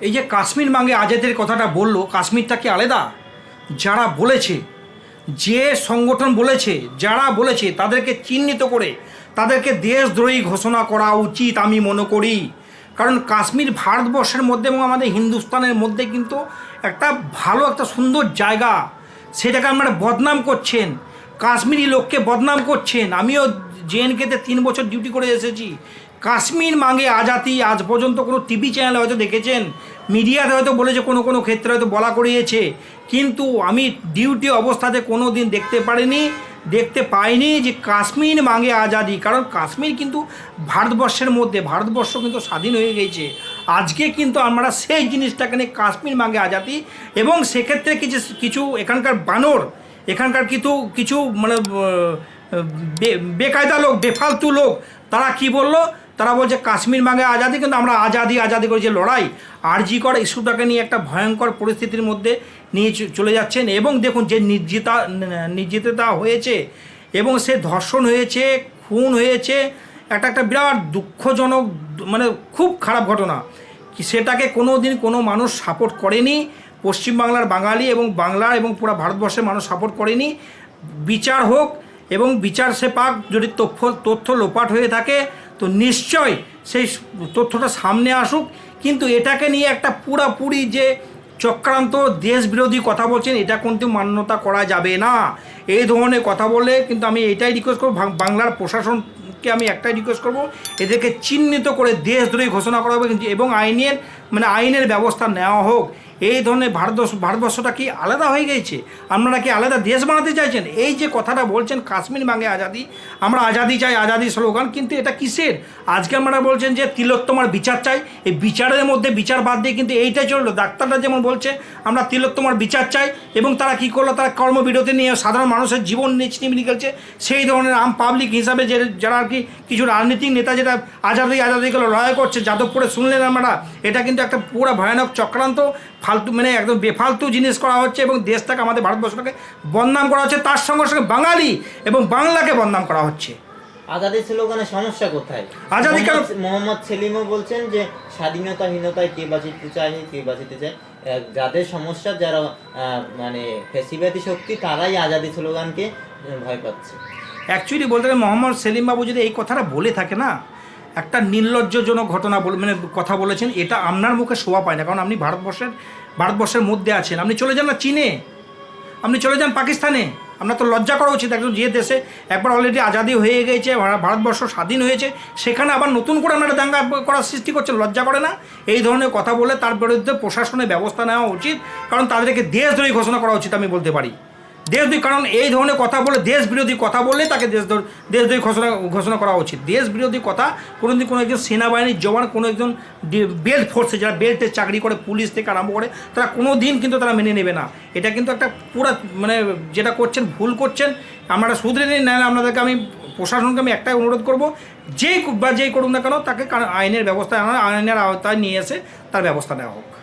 এই যে কাশ্মীর মাঙ্গে আজাদের কথাটা বলল, কাশ্মীরটা কি আলাদা? যারা বলেছে, যে সংগঠন বলেছে, যারা বলেছে, তাদেরকে চিহ্নিত করে তাদেরকে দেশদ্রোহী ঘোষণা করা উচিত আমি মনে করি। কারণ কাশ্মীর ভারতবর্ষের মধ্যে এবং আমাদের হিন্দুস্তানের মধ্যে কিন্তু একটা ভালো, একটা সুন্দর জায়গা। সেটাকে আপনারা বদনাম করছেন। কাশ্মীরি লোককে বদনাম করছেন। আমিও জেএনকেতে তিন বছর ডিউটি করে এসেছি। কাশ্মীর মাঙ্গে আজাতি আজ পর্যন্ত কোনো টিভি চ্যানেলে হয়তো দেখেছেন। মিডিয়াতে হয়তো বলেছে কোনো কোনো ক্ষেত্রে হয়তো বলা করিয়েছে। কিন্তু আমি ডিউটি অবস্থাতে কোনো দিন দেখতে পারিনি, দেখতে পাইনি যে কাশ্মীর মাঙ্গে আজাদি। কারণ কাশ্মীর কিন্তু ভারতবর্ষের মধ্যে, ভারতবর্ষ কিন্তু স্বাধীন হয়ে গেছে। আজকে কিন্তু আমরা সেই জিনিসটাকে নিয়ে কাশ্মীর মাঙ্গে আজাদি। এবং সেক্ষেত্রে কিছু কিছু এখানকার বানর, এখানকার কিছু কিছু মানে বেকায়দা লোক, বেফালতু লোক। তারা কি বলল? তারা বলছে, কাশ্মীর মাঙ্গে আজাদি, কিন্তু আমরা আজাদি আজাদি করে যে লড়াই। আরজি কর ইস্যুটাকে নিয়ে একটা ভয়ঙ্কর পরিস্থিতির মধ্যে নিয়ে চলে যাচ্ছেন। এবং দেখুন, যে নির্জিতা, নির্জিততা হয়েছে, এবং সে ধর্ষণ হয়েছে, খুন হয়েছে, একটা একটা বিরাট দুঃখজনক মানে খুব খারাপ ঘটনা। সেটাকে কোনো দিন কোনো মানুষ সাপোর্ট করেনি। পশ্চিমবাংলার বাঙালি এবং বাংলা এবং পুরো ভারতবর্ষের মানুষ সাপোর্ট করেনি। বিচার হোক এবং বিচার সে পাক যদি তথ্য তথ্য লোপাট হয়ে থাকে, তো নিশ্চয় সেই তথ্যটা সামনে আসুক। কিন্তু এটাকে নিয়ে একটা পুরাপুরি যে চক্রান্ত দেশ বিরোধী কথা বলছেন, এটা কিন্তু মান্যতা করা যাবে না। এই ধরনের কথা বলে কিন্তু আমি এটাই রিকোয়েস্ট করব বাংলার প্রশাসনকে আমি একটাই রিকোয়েস্ট করব, এদেরকে চিহ্নিত করে দেশদ্রোহী ঘোষণা করা হবে। এবং আইনের মানে আইনের ব্যবস্থা নেওয়া হোক, এই ধরনের ভারতবর্ষ, ভারতবর্ষটা কি আলাদা হয়ে গেছে? আপনারা কি আলাদা দেশ বানাতে চাইছেন? এই যে কথাটা বলছেন কাশ্মীর মাঙ্গে আজাদি, আমরা আজাদি চাই, আজাদি স্লোগান, কিন্তু এটা কিসের? আজকে আপনারা বলছেন যে তিলোত্তমার বিচার চাই, এই বিচারের মধ্যে বিচার বাদ দিয়ে কিন্তু এইটাই চলল। ডাক্তাররা যেমন বলছে, আমরা তিলোত্তমার বিচার চাই, এবং তারা কি করল? তারা কর্মবিরতি নিয়ে সাধারণ মানুষের জীবন নিয়ে খেলছে সেই ধরনের আম পাবলিক হিসাবে যে, যারা আর কি কিছু রাজনীতিক নেতা, যেটা আজাদি আজাদি লড়াই করছে, যাদবপুরে শুনলেন আমরা এটা কিন্তু একটা পুরো ভয়ানক চক্রান্ত ফালতু মানে একদম বেফালতু জিনিস করা হচ্ছে এবং দেশটাকে আমাদের ভারতবর্ষটাকে বদনাম করা হচ্ছে তার সঙ্গে সঙ্গে বাঙালি এবং বাংলাকে বদনাম করা হচ্ছে। আজাদি স্লোগানের সমস্যা কোথায়? আজাদি কেন- মোহাম্মদ- সেলিমও বলছেন যে স্বাধীনতাহীনতায় কে বাঁচিতে চায় কে বাঁচিতে চায়। যাদের সমস্যা যারা মানে ফেসিবাদী শক্তি তারাই আজাদি স্লোগানকে ভয় পাচ্ছে। অ্যাকচুয়ালি বলতে গেলে মোহাম্মদ সেলিম বাবু যদি এই কথাটা বলে থাকে না একটা নির্লজ্জজনক ঘটনা বলে মানে কথা বলেছেন, এটা আপনার মুখে শোভা পায় না, কারণ আপনি ভারতবর্ষের ভারতবর্ষের মধ্যে আছেন। আপনি চলে যান না চীনে। আপনি চলে যান পাকিস্তানে। আপনার তো লজ্জা করা উচিত, একজন যে দেশে একবার অলরেডি আজাদি হয়ে গেছে ভারতবর্ষ স্বাধীন হয়েছে, সেখানে আবার নতুন করে আপনারা দাঙ্গা করার সৃষ্টি করছে লজ্জা করে না? এই ধরনের কথা বলে তার বিরুদ্ধে প্রশাসনের ব্যবস্থা নেওয়া উচিত, কারণ তাদেরকে দেশদ্রোহী ঘোষণা করা উচিত, আমি বলতে পারি। দেশদ্রোহী, কারণ এই ধরনের কথা বলে দেশ বিরোধী কথা বললে তাকে দেশ দেশদ্রোহী ঘোষণা ঘোষণা করা উচিত। দেশ বিরোধী কথা কোনোদিন কোনো একজন সেনাবাহিনীর জওয়ান, কোনো একজন বেল্ট ফোর্সে, যারা বেল্টে চাকরি করে, পুলিশ থেকে আরম্ভ করে, তারা কোনো দিন কিন্তু তারা মেনে নেবে না। এটা কিন্তু একটা পুরো মানে যেটা করছেন, ভুল করছেন। আমরা শুধরে নিন না আপনাদেরকে আমি, প্রশাসনকে আমি একটাই অনুরোধ করব, যেই বা যেই করুক না কেন, তাকে আইনের ব্যবস্থা আইনের আওতায় নিয়ে এসে তার ব্যবস্থা নেওয়া হোক।